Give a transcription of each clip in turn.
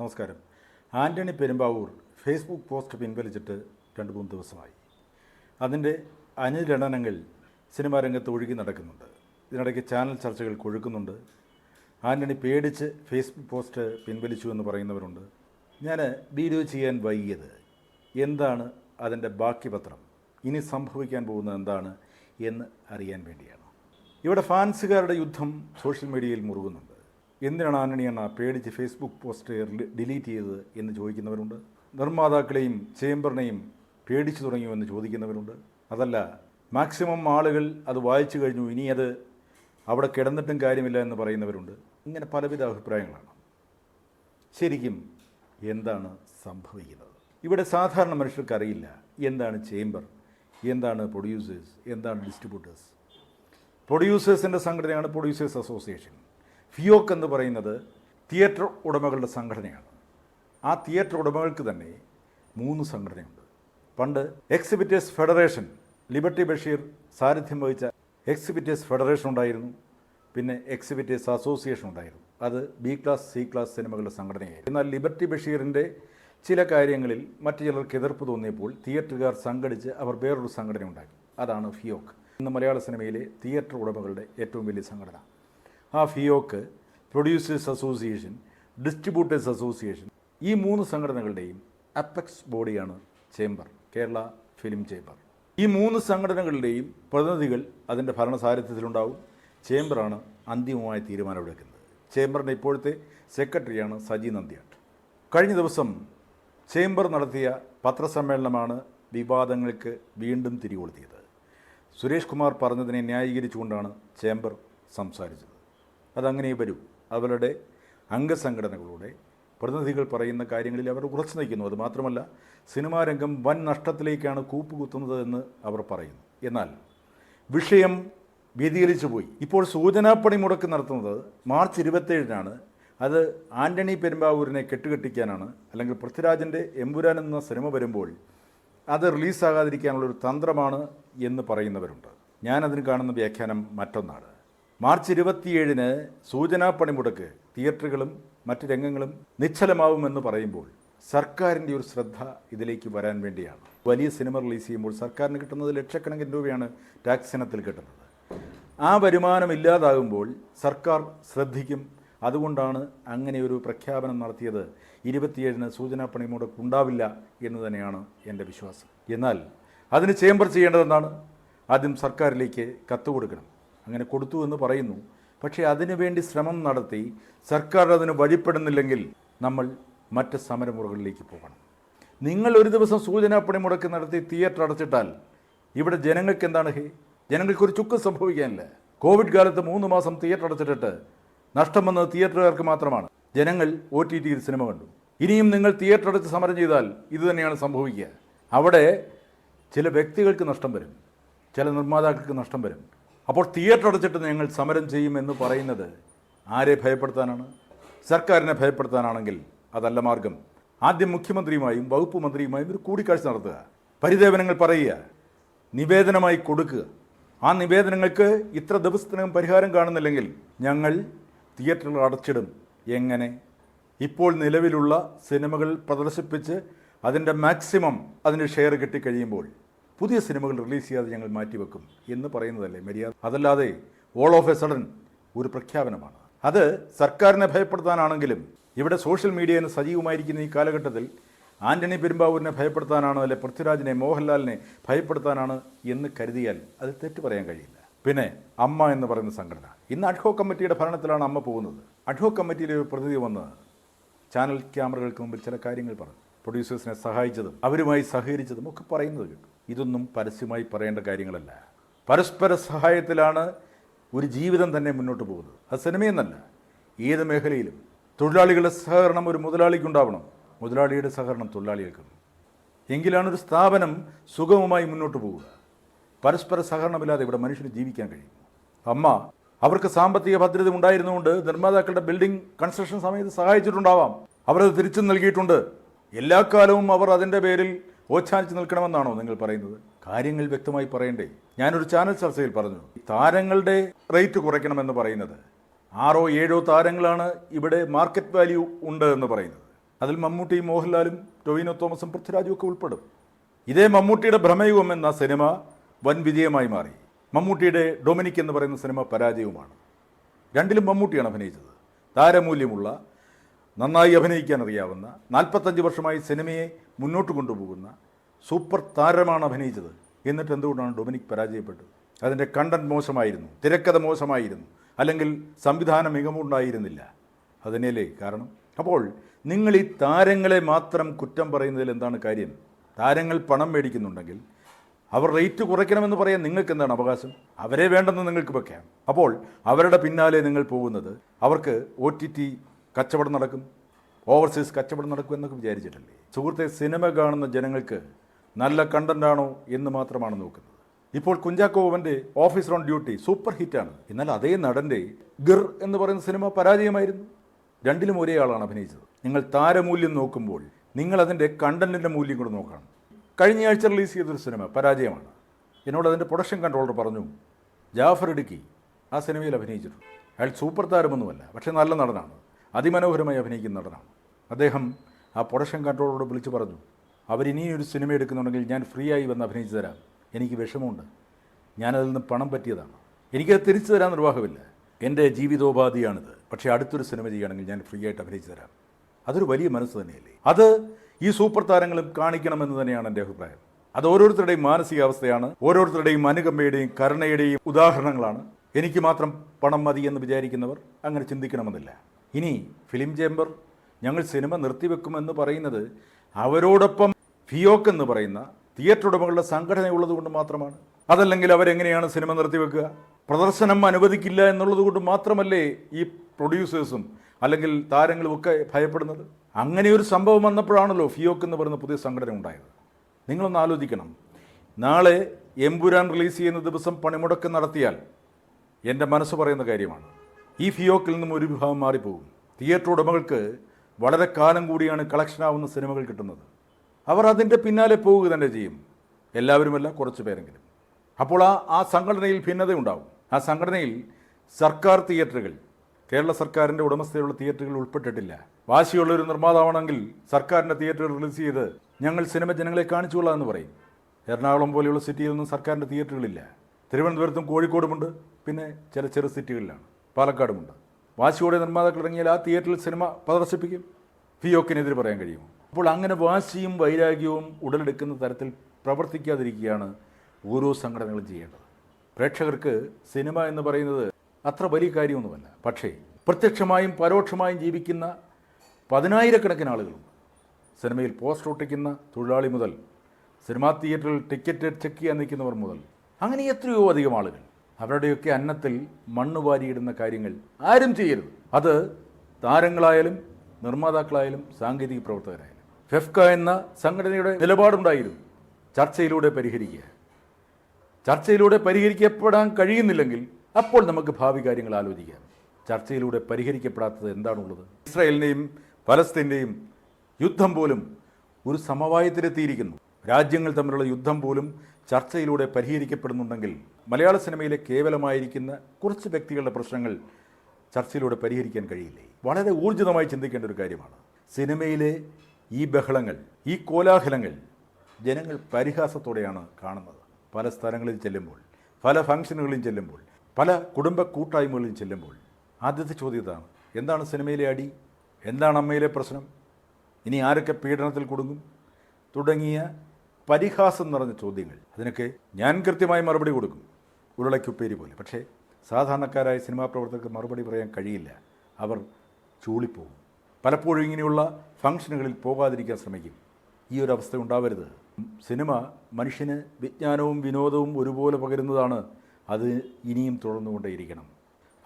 നമസ്കാരം. Antony Perumbavoor Facebook post പിൻവലിച്ചിട്ട് രണ്ട് മൂന്ന് ദിവസമായി. അതിന്റെ അനുരണനങ്ങൾ സിനിമാ രംഗത്ത് ഒഴുകി നടക്കുന്നുണ്ട്. ഇതിനിടയ്ക്ക് ചാനൽ ചർച്ചകൾ കൊഴുക്കുന്നുണ്ട്. ആന്റണി പേടിച്ച് ഫേസ്ബുക്ക് പോസ്റ്റ് പിൻവലിച്ചു എന്ന് പറയുന്നവരുണ്ട്. ഞാൻ വീഡിയോ ചെയ്യാൻ വൈകിയത് എന്താണ് അതിന്റെ ബാക്കി പത്രം? ഇനി സംഭവിക്കാൻ പോകുന്നത് എന്താണ് എന്ന് അറിയാൻ വേണ്ടിയാണ്. ഇവിടെ ഫാൻസുകാരുടെ യുദ്ധം സോഷ്യൽ മീഡിയയിൽ മുറുകുന്നുണ്ട്. എന്തിനാണ് ആന്റണി അണ്ണ പേടിച്ച് ഫേസ്ബുക്ക് പോസ്റ്റ് ഡിലീറ്റ് ചെയ്തത് എന്ന് ചോദിക്കുന്നവരുണ്ട്? നിർമ്മാതാക്കളെയും ചേംബറിനെയും പേടിച്ചു തുടങ്ങിയോ എന്ന് ചോദിക്കുന്നവരുണ്ട്. അതല്ല മാക്സിമം ആളുകൾ അത് വായിച്ചു കഴിഞ്ഞു ഇനി അത് അവിടെ കിടന്നിട്ടും കാര്യമില്ല എന്ന് പറയുന്നവരുണ്ട്. ഇങ്ങനെ പലവിധ അഭിപ്രായങ്ങളാണ്. ശരിക്കും എന്താണ് സംഭവിക്കുന്നത്? ഇവിടെ സാധാരണ മനുഷ്യർക്കറിയില്ല എന്താണ് ചേംബർ എന്താണ് പ്രൊഡ്യൂസേഴ്സ് എന്താണ് ഡിസ്ട്രിബ്യൂട്ടേഴ്സ് പ്രൊഡ്യൂസേഴ്സിന്റെ സംഘടനയാണ് പ്രൊഡ്യൂസേഴ്സ് അസോസിയേഷൻ ഫിയോക്ക് എന്ന് പറയുന്നത് തിയേറ്റർ ഉടമകളുടെ സംഘടനയാണ്. ആ തിയേറ്റർ ഉടമകൾക്ക് തന്നെ മൂന്ന് സംഘടനയുണ്ട്. പണ്ട് എക്സിബിറ്റേഴ്സ് ഫെഡറേഷൻ ലിബർട്ടി ബഷീർ സാന്നിധ്യം വഹിച്ച എക്സിബിറ്റേഴ്സ് ഫെഡറേഷൻ ഉണ്ടായിരുന്നു. പിന്നെ എക്സിബിറ്റേഴ്സ് അസോസിയേഷൻ ഉണ്ടായിരുന്നു. അത് ബി ക്ലാസ് സി ക്ലാസ് സിനിമകളുടെ സംഘടനയായിരുന്നു. എന്നാൽ ലിബർട്ടി ബഷീറിന്റെ ചില കാര്യങ്ങളിൽ മറ്റു ചിലർക്ക് എതിർപ്പ് തോന്നിയപ്പോൾ തിയേറ്ററുകാർ സംഘടിച്ച് അവർ വേറൊരു സംഘടന ഉണ്ടാക്കി അതാണ് ഫിയോക്ക്. ഇന്ന് മലയാള സിനിമയിലെ തിയേറ്റർ ഉടമകളുടെ ഏറ്റവും വലിയ സംഘടന. ആ FEUOK producers association distributors association ഈ മൂന്ന് സംഘടനകളുടെയും അപ്പെക്സ് ബോഡിയാണ് ചേംബർ കേരള ഫിലിം ചേംബർ ഈ മൂന്ന് സംഘടനകളുടെയും പ്രതിനിധികൾ അതിന്റെ ഭരണസാരഥ്യത്തിലുണ്ടാവും. ചേംബറാണ് അന്തിമമായ തീരുമാനമെടുക്കുന്നത്. ചേംബറിന്റെ ഇപ്പോഴത്തെ സെക്രട്ടറിയാണ് സജി നന്ദിയാട്ട് കഴിഞ്ഞ ദിവസം ചേംബർ നടത്തിയ പത്രസമ്മേളനമാണ് വിവാദങ്ങൾക്ക് വീണ്ടും തിരികൊളുത്തിയത്. സുരേഷ് കുമാർ പറഞ്ഞതിനെ ന്യായീകരിച്ചുകൊണ്ടാണ് ചേംബർ സംസാരിച്ചത്. അതങ്ങനെ വരും. അവരുടെ അംഗസംഘടനകളുടെ പ്രതിനിധികൾ പറയുന്ന കാര്യങ്ങളിൽ അവർ ഉറച്ചു നിൽക്കുന്നു. അത് മാത്രമല്ല സിനിമാ രംഗം വൻ നഷ്ടത്തിലേക്കാണ് കൂപ്പുകുത്തുന്നത് എന്ന് അവർ പറയുന്നു. എന്നാൽ വിഷയം വ്യതിചലിച്ചു പോയി. ഇപ്പോൾ സൂചനാ പണിമുടക്ക് നടത്തുന്നത് മാർച്ച് ഇരുപത്തേഴിനാണ് അത് ആന്റണി പെരുമ്പാവൂരിനെ കെട്ടുകെട്ടിക്കാനാണ്. അല്ലെങ്കിൽ പൃഥ്വിരാജിന്റെ എമ്പുരാൻ എന്ന സിനിമ വരുമ്പോൾ അത് റിലീസാകാതിരിക്കാനുള്ളൊരു തന്ത്രമാണ് എന്ന് പറയുന്നവരുണ്ട്. ഞാനതിന് കാണുന്ന വ്യാഖ്യാനം മറ്റൊന്നാണ്. മാർച്ച് ഇരുപത്തിയേഴിന് സൂചനാ പണിമുടക്ക് തിയേറ്ററുകളും മറ്റ് രംഗങ്ങളും നിശ്ചലമാവുമെന്ന് പറയുമ്പോൾ സർക്കാരിന്റെ ഒരു ശ്രദ്ധ ഇതിലേക്ക് വരാൻ വേണ്ടിയാണ്. വലിയ സിനിമ റിലീസ് ചെയ്യുമ്പോൾ സർക്കാരിന് കിട്ടുന്നത് ലക്ഷക്കണക്കിന് രൂപയാണ് ടാക്സ് ഇനത്തിൽ കിട്ടുന്നത്. ആ വരുമാനം ഇല്ലാതാകുമ്പോൾ സർക്കാർ ശ്രദ്ധിക്കും. അതുകൊണ്ടാണ് അങ്ങനെ ഒരു പ്രഖ്യാപനം നടത്തിയത്. ഇരുപത്തിയേഴിന് സൂചനാ പണിമുടക്ക് ഉണ്ടാവില്ല എന്ന് തന്നെയാണ് എന്റെ വിശ്വാസം. എന്നാൽ അതിന് ചേംബർ ചെയ്യേണ്ടതെന്നാണ് ആദ്യം സർക്കാരിലേക്ക് കത്ത് കൊടുക്കണം. അങ്ങനെ കൊടുത്തു എന്ന് പറയുന്നു. പക്ഷേ അതിനുവേണ്ടി ശ്രമം നടത്തി സർക്കാർ അതിന് വഴിപ്പെടുന്നില്ലെങ്കിൽ നമ്മൾ മറ്റ് സമരമുറകളിലേക്ക് പോകണം. നിങ്ങൾ ഒരു ദിവസം സൂചനാ പണിമുടക്ക് നടത്തി തിയേറ്റർ അടച്ചിട്ടാൽ ഇവിടെ ജനങ്ങൾക്ക് എന്താണ്? ഹേ ജനങ്ങൾക്ക് ഒരു ചുക്ക് സംഭവിക്കാനില്ല. കോവിഡ് കാലത്ത് മൂന്ന് മാസം തിയേറ്റർ അടച്ചിട്ടിട്ട് നഷ്ടം വന്നത് തിയേറ്ററുകാർക്ക് മാത്രമാണ്. ജനങ്ങൾ ഒ ടി ടിയിൽ സിനിമ കണ്ടു. ഇനിയും നിങ്ങൾ തിയേറ്റർ അടച്ച് സമരം ചെയ്താൽ ഇത് തന്നെയാണ് സംഭവിക്കുക. അവിടെ ചില വ്യക്തികൾക്ക് നഷ്ടം വരും. ചില നിർമ്മാതാക്കൾക്ക് നഷ്ടം വരും. അപ്പോൾ തിയേറ്റർ അടച്ചിട്ട് ഞങ്ങൾ സമരം ചെയ്യും എന്ന് പറയുന്നത് ആരെ ഭയപ്പെടുത്താനാണ്? സർക്കാരിനെ ഭയപ്പെടുത്താനാണെങ്കിൽ അതല്ല മാർഗം. ആദ്യം മുഖ്യമന്ത്രിയുമായും വകുപ്പ് മന്ത്രിയുമായും ഒരു കൂടിക്കാഴ്ച നടത്തുക. പരിദേവനങ്ങൾ പറയുക. നിവേദനമായി കൊടുക്കുക. ആ നിവേദനങ്ങൾക്ക് ഇത്ര ദിവസത്തിനകം പരിഹാരം കാണുന്നില്ലെങ്കിൽ ഞങ്ങൾ തിയേറ്ററുകൾ അടച്ചിടും. എങ്ങനെ? ഇപ്പോൾ നിലവിലുള്ള സിനിമകൾ പ്രദർശിപ്പിച്ച് അതിന്റെ മാക്സിമം അതിന്റെ ഷെയർ കിട്ടിക്കഴിയുമ്പോൾ പുതിയ സിനിമകൾ റിലീസ് ചെയ്യാതെ ഞങ്ങൾ മാറ്റിവെക്കും എന്ന് പറയുന്നതല്ലേ മര്യാദ? അതല്ലാതെ ഓൾ ഓഫ് എ സഡൻ ഒരു പ്രഖ്യാപനമാണ്. അത് സർക്കാരിനെ ഭയപ്പെടുത്താനാണെങ്കിലും ഇവിടെ സോഷ്യൽ മീഡിയയിൽ സജീവമായിരിക്കുന്ന ഈ കാലഘട്ടത്തിൽ ആന്റണി പെരുമ്പാവൂരിനെ ഭയപ്പെടുത്താനാണോ അല്ലെ പൃഥ്വിരാജിനെ മോഹൻലാലിനെ ഭയപ്പെടുത്താനാണ് എന്ന് കരുതിയാൽ അത് തെറ്റു പറയാൻ കഴിയില്ല. പിന്നെ അമ്മ എന്ന് പറയുന്ന സംഘടന. ഇന്ന് അഡ്ഹോ കമ്മിറ്റിയുടെ ഭരണത്തിലാണ് അമ്മ പോകുന്നത്. അഡ്ഹോ കമ്മിറ്റിയിലെ ഒരു പ്രതിനിധി വന്ന് ചാനൽ ക്യാമറകൾക്ക് മുമ്പിൽ ചില കാര്യങ്ങൾ പറഞ്ഞു. പ്രൊഡ്യൂസേഴ്സിനെ സഹായിച്ചതും അവരുമായി സഹകരിച്ചതും ഒക്കെ പറയുന്നത് ഇതൊന്നും പരസ്യമായി പറയേണ്ട കാര്യങ്ങളല്ല. പരസ്പര സഹായത്തിലാണ് ഒരു ജീവിതം തന്നെ മുന്നോട്ട് പോകുന്നത്. അത് സിനിമയെന്നല്ല. ഏത് മേഖലയിലും തൊഴിലാളികളുടെ സഹകരണം ഒരു മുതലാളിക്കുണ്ടാവണം മുതലാളിയുടെ സഹകരണം തൊഴിലാളികൾക്കും. എങ്കിലാണ് ഒരു സ്ഥാപനം സുഗമമായി മുന്നോട്ട് പോവുക. പരസ്പര സഹകരണമില്ലാതെ ഇവിടെ മനുഷ്യന് ജീവിക്കാൻ കഴിയും. അമ്മ അവർക്ക് സാമ്പത്തിക ഭദ്രത ഉണ്ടായിരുന്നുകൊണ്ട് നിർമ്മാതാക്കളുടെ ബിൽഡിംഗ് കൺസ്ട്രക്ഷൻ സമയത്ത് സഹായിച്ചിട്ടുണ്ടാവാം. അവരത് തിരിച്ചു നൽകിയിട്ടുണ്ട്. എല്ലാ കാലവും അവർ അതിന്റെ പേരിൽ ഓച്ചാനിച്ച് നിൽക്കണമെന്നാണോ നിങ്ങൾ പറയുന്നത്? കാര്യങ്ങൾ വ്യക്തമായി പറയണ്ടേ? ഞാനൊരു ചാനൽ ചർച്ചയിൽ പറഞ്ഞു. താരങ്ങളുടെ റേറ്റ് കുറയ്ക്കണമെന്ന് പറയുന്നത്. ആറോ ഏഴോ താരങ്ങളാണ് ഇവിടെ മാർക്കറ്റ് വാല്യൂ ഉണ്ട് എന്ന് പറയുന്നത്. അതിൽ മമ്മൂട്ടിയും മോഹൻലാലും ടൊവിനോ തോമസും പൃഥ്വിരാജും ഒക്കെ ഉൾപ്പെടും. ഇതേ മമ്മൂട്ടിയുടെ ഭ്രമയുഗം എന്ന സിനിമ വൻ വിജയമായി മാറി. മമ്മൂട്ടിയുടെ ഡൊമിനിക് എന്ന് പറയുന്ന സിനിമ പരാജയവുമാണ്. രണ്ടിലും മമ്മൂട്ടിയാണ് അഭിനയിച്ചത്. താരമൂല്യമുള്ള നന്നായി അഭിനയിക്കാൻ അറിയാവുന്ന നാൽപ്പത്തഞ്ച് വർഷമായി സിനിമയെ മുന്നോട്ട് കൊണ്ടുപോകുന്ന സൂപ്പർ താരമാണ് അഭിനയിച്ചത്. എന്നിട്ട് എന്തുകൊണ്ടാണ് ഡൊമിനിക് പരാജയപ്പെട്ടത്? അതിന്റെ കണ്ടന്റ് മോശമായിരുന്നു തിരക്കഥ മോശമായിരുന്നു അല്ലെങ്കിൽ സംവിധാന മികവുണ്ടായിരുന്നില്ല. അതിനല്ലേ കാരണം അപ്പോൾ നിങ്ങൾ ഈ താരങ്ങളെ മാത്രം കുറ്റം പറയുന്നതിൽ എന്താണ് കാര്യം? താരങ്ങൾ പണം മേടിക്കുന്നുണ്ടെങ്കിൽ അവർ റേറ്റ് കുറയ്ക്കണമെന്ന് പറയാൻ നിങ്ങൾക്ക് എന്താണ് അവകാശം? അവരെ വേണ്ടെന്ന് നിങ്ങൾക്ക് വെക്കാം അപ്പോൾ അവരുടെ പിന്നാലെ നിങ്ങൾ പോകുന്നത് അവർക്ക് ഒ ടി ടി കച്ചവടം നടക്കും. ഓവർസീസ് കച്ചവടം നടക്കും എന്നൊക്കെ വിചാരിച്ചിട്ടല്ലേ? സുഹൃത്തെ സിനിമ കാണുന്ന ജനങ്ങൾക്ക് നല്ല കണ്ടന്റാണോ എന്ന് മാത്രമാണ് നോക്കുന്നത്. ഇപ്പോൾ കുഞ്ചാക്കോവന്റെ ഓഫീസർ ഓൺ ഡ്യൂട്ടി സൂപ്പർ ഹിറ്റാണ് എന്നാൽ അതേ നടന്റെ ഗിർ എന്ന് പറയുന്ന സിനിമ പരാജയമായിരുന്നു. രണ്ടിലും ഒരേ ആളാണ് അഭിനയിച്ചത്. നിങ്ങൾ താരമൂല്യം നോക്കുമ്പോൾ നിങ്ങൾ അതിന്റെ കണ്ടന്റിന്റെ മൂല്യം കൂടെ നോക്കണം. കഴിഞ്ഞ ആഴ്ച റിലീസ് ചെയ്തൊരു സിനിമ പരാജയമാണ്. എന്നോട് അതിന്റെ പ്രൊഡക്ഷൻ കൺട്രോളർ പറഞ്ഞു ജാഫർ ഇടുക്കി ആ സിനിമയിൽ അഭിനയിച്ചിട്ടുണ്ട്. അയാൾ സൂപ്പർ താരമൊന്നുമല്ല പക്ഷേ നല്ല നടനാണ്. അതിമനോഹരമായി അഭിനയിക്കുന്ന നടനാണ്. അദ്ദേഹം ആ പ്രൊഡക്ഷൻ കൺട്രോളറോട് വിളിച്ചു പറഞ്ഞു അവരിനിയും ഒരു സിനിമ എടുക്കുന്നുണ്ടെങ്കിൽ ഞാൻ ഫ്രീ ആയി വന്ന് അഭിനയിച്ചു തരാം. എനിക്ക് വിഷമമുണ്ട്. ഞാനതിൽ നിന്ന് പണം പറ്റിയതാണ്. എനിക്കത് തിരിച്ചു തരാൻ നിർവാഹമില്ല. എന്റെ ജീവിതോപാധിയാണിത്. പക്ഷേ അടുത്തൊരു സിനിമ ചെയ്യുകയാണെങ്കിൽ ഞാൻ ഫ്രീ ആയിട്ട് അഭിനയിച്ചു തരാം. അതൊരു വലിയ മനസ്സ് തന്നെയല്ലേ? അത് ഈ സൂപ്പർ താരങ്ങളും കാണിക്കണമെന്ന് തന്നെയാണ് എന്റെ അഭിപ്രായം. അത് ഓരോരുത്തരുടെയും മാനസികാവസ്ഥയാണ് ഓരോരുത്തരുടെയും അനുകമ്പയുടെയും കരുണയുടെയും ഉദാഹരണങ്ങളാണ്. എനിക്ക് മാത്രം പണം മതി എന്ന് വിചാരിക്കുന്നവർ അങ്ങനെ ചിന്തിക്കണമെന്നില്ല. ഇനി ഫിലിം ചേംബർ ഞങ്ങൾ സിനിമ നിർത്തിവെക്കുമെന്ന് പറയുന്നത് അവരോടൊപ്പം ഫിയോക്ക് എന്ന് പറയുന്ന തിയേറ്റർ ഉടമകളുടെ സംഘടന ഉള്ളതുകൊണ്ട് മാത്രമാണ്. അതല്ലെങ്കിൽ അവരെങ്ങനെയാണ് സിനിമ നിർത്തിവെക്കുക? പ്രദർശനം അനുവദിക്കില്ല എന്നുള്ളത് കൊണ്ട് മാത്രമല്ലേ ഈ പ്രൊഡ്യൂസേഴ്സും അല്ലെങ്കിൽ താരങ്ങളും ഒക്കെ ഭയപ്പെടുന്നത്? അങ്ങനെ ഒരു സംഭവം വന്നപ്പോഴാണല്ലോ ഫിയോക്ക് എന്ന് പറയുന്ന പുതിയ സംഘടന ഉണ്ടായത്. നിങ്ങളൊന്ന് ആലോചിക്കണം. നാളെ എംപുരാൻ റിലീസ് ചെയ്യുന്ന ദിവസം പണിമുടക്ക് നടത്തിയാൽ എന്റെ മനസ്സ് പറയുന്ന കാര്യമാണ്. ഈ ഫിയോക്കിൽ നിന്നും ഒരു വിഭാഗം മാറിപ്പോകും. തിയേറ്റർ ഉടമകൾക്ക് വളരെ കാലം കൂടിയാണ് കളക്ഷൻ ആവുന്ന സിനിമകൾ കിട്ടുന്നത്. അവർ അതിന്റെ പിന്നാലെ പോവുക തന്നെ ചെയ്യും. എല്ലാവരുമല്ല കുറച്ച് പേരെങ്കിലും. അപ്പോൾ ആ ആ സംഘടനയിൽ ഭിന്നതയുണ്ടാവും ആ സംഘടനയിൽ സർക്കാർ തിയേറ്ററുകൾ. കേരള സർക്കാരിന്റെ ഉടമസ്ഥതയുള്ള തിയേറ്ററുകൾ ഉൾപ്പെട്ടിട്ടില്ല. വാശിയുള്ള ഒരു നിർമ്മാതാവാണെങ്കിൽ സർക്കാരിന്റെ തിയേറ്ററുകൾ റിലീസ് ചെയ്ത് ഞങ്ങൾ സിനിമ ജനങ്ങളെ കാണിച്ചുകൊള്ളാം എന്ന് പറയും. എറണാകുളം പോലെയുള്ള സിറ്റിയിലൊന്നും സർക്കാരിന്റെ തിയേറ്ററുകളില്ല. തിരുവനന്തപുരത്തും കോഴിക്കോടുമുണ്ട്. പിന്നെ ചില ചെറു സിറ്റികളിലാണ്. പാലക്കാടുമുണ്ട്. വാശിയോടെ നിർമ്മാതാക്കൾ ഇറങ്ങിയാൽ ആ തിയേറ്ററിൽ സിനിമ പ്രദർശിപ്പിക്കും. ഫിയോക്കിനെതിരെ പറയാൻ കഴിയും അപ്പോൾ അങ്ങനെ വാശിയും വൈരാഗ്യവും ഉടലെടുക്കുന്ന തരത്തിൽ പ്രവർത്തിക്കാതിരിക്കുകയാണ് ഓരോ സംഘടനകളും ചെയ്യേണ്ടത്. പ്രേക്ഷകർക്ക് സിനിമ എന്ന് പറയുന്നത് അത്ര വലിയ കാര്യമൊന്നുമല്ല. പക്ഷേ പ്രത്യക്ഷമായും പരോക്ഷമായും ജീവിക്കുന്ന പതിനായിരക്കണക്കിന് ആളുകളുണ്ട്. സിനിമയിൽ പോസ്റ്റർ ഒട്ടിക്കുന്ന തൊഴിലാളി മുതൽ സിനിമാ തിയേറ്ററിൽ ടിക്കറ്റ് ചെക്ക് ചെയ്യാൻ നിൽക്കുന്നവർ മുതൽ അങ്ങനെ എത്രയോ അധികം ആളുകൾ അവരുടെയൊക്കെ അന്നത്തിൽ മണ്ണ് വാരിയിടുന്ന കാര്യങ്ങൾ ആരും ചെയ്യരുത്. അത് താരങ്ങളായാലും നിർമ്മാതാക്കളായാലും സാങ്കേതിക പ്രവർത്തകരായാലും. ഫെഫ്ക എന്ന സംഘടനയുടെ നിലപാടുണ്ടായിരുന്നു. ചർച്ചയിലൂടെ പരിഹരിക്കുക. ചർച്ചയിലൂടെ പരിഹരിക്കപ്പെടാൻ കഴിയുന്നില്ലെങ്കിൽ അപ്പോൾ നമുക്ക് ഭാവി കാര്യങ്ങൾ ആലോചിക്കാം. ചർച്ചയിലൂടെ പരിഹരിക്കപ്പെടാത്തത് എന്താണുള്ളത്? ഇസ്രായേലിന്റെയും ഫലസ്തീന്റെയും യുദ്ധം പോലും ഒരു സമവായത്തിലെത്തിയിരിക്കുന്നു. രാജ്യങ്ങൾ തമ്മിലുള്ള യുദ്ധം പോലും ചർച്ചയിലൂടെ പരിഹരിക്കപ്പെടുന്നുണ്ടെങ്കിൽ മലയാള സിനിമയിലെ കേവലമായിരിക്കുന്ന കുറച്ച് വ്യക്തികളുടെ പ്രശ്നങ്ങൾ ചർച്ചയിലൂടെ പരിഹരിക്കാൻ കഴിയില്ലേ? വളരെ ഊർജിതമായി ചിന്തിക്കേണ്ട ഒരു കാര്യമാണ്. സിനിമയിലെ ഈ ബഹളങ്ങൾ ഈ കോലാഹലങ്ങൾ ജനങ്ങൾ പരിഹാസത്തോടെയാണ് കാണുന്നത്. പല സ്ഥലങ്ങളിൽ ചെല്ലുമ്പോൾ പല ഫംഗ്ഷനുകളിൽ ചെല്ലുമ്പോൾ പല കുടുംബ കൂട്ടായ്മകളിൽ ചെല്ലുമ്പോൾ ആദ്യത്തെ ചോദ്യം ഇതാണ്. എന്താണ് സിനിമയിലെ അടി? എന്താണ് അമ്മയിലെ പ്രശ്നം? ഇനി ആരൊക്കെ പീഡനത്തിൽ കുടുങ്ങും? തുടങ്ങിയ പരിഹാസം നിറഞ്ഞ ചോദ്യങ്ങൾ. അതിനൊക്കെ ഞാൻ കൃത്യമായി മറുപടി കൊടുക്കും. ഉരുളയ്ക്കുപ്പേരി പോലെ. പക്ഷേ സാധാരണക്കാരായ സിനിമാ പ്രവർത്തകർക്ക് മറുപടി പറയാൻ കഴിയില്ല. അവർ ചൂളിപ്പോകും. പലപ്പോഴും ഇങ്ങനെയുള്ള ഫംഗ്ഷനുകളിൽ പോകാതിരിക്കാൻ ശ്രമിക്കും. ഈ ഒരു അവസ്ഥ ഉണ്ടാവരുത്. സിനിമ മനുഷ്യന് വിജ്ഞാനവും വിനോദവും ഒരുപോലെ പകരുന്നതാണ് അത് ഇനിയും തുടർന്നുകൊണ്ടേയിരിക്കണം.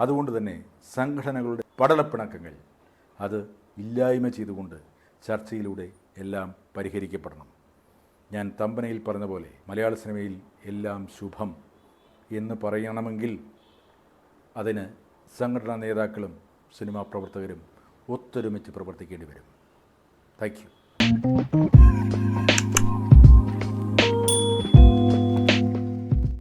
അതുകൊണ്ട് തന്നെ സംഘടനകളുടെ പടലപ്പിണക്കങ്ങൾ അത് ഇല്ലായ്മ ചെയ്തുകൊണ്ട് ചർച്ചയിലൂടെ എല്ലാം പരിഹരിക്കപ്പെടണം. ഞാൻ തമ്പനയിൽ പറഞ്ഞ പോലെ മലയാള സിനിമയിൽ എല്ലാം ശുഭം. എന്ന് പറയണമെങ്കിൽ അതിന് സംഘടനാ നേതാക്കളും സിനിമാ പ്രവർത്തകരും ഒത്തൊരുമിച്ച് പ്രവർത്തിക്കേണ്ടി വരും. താങ്ക്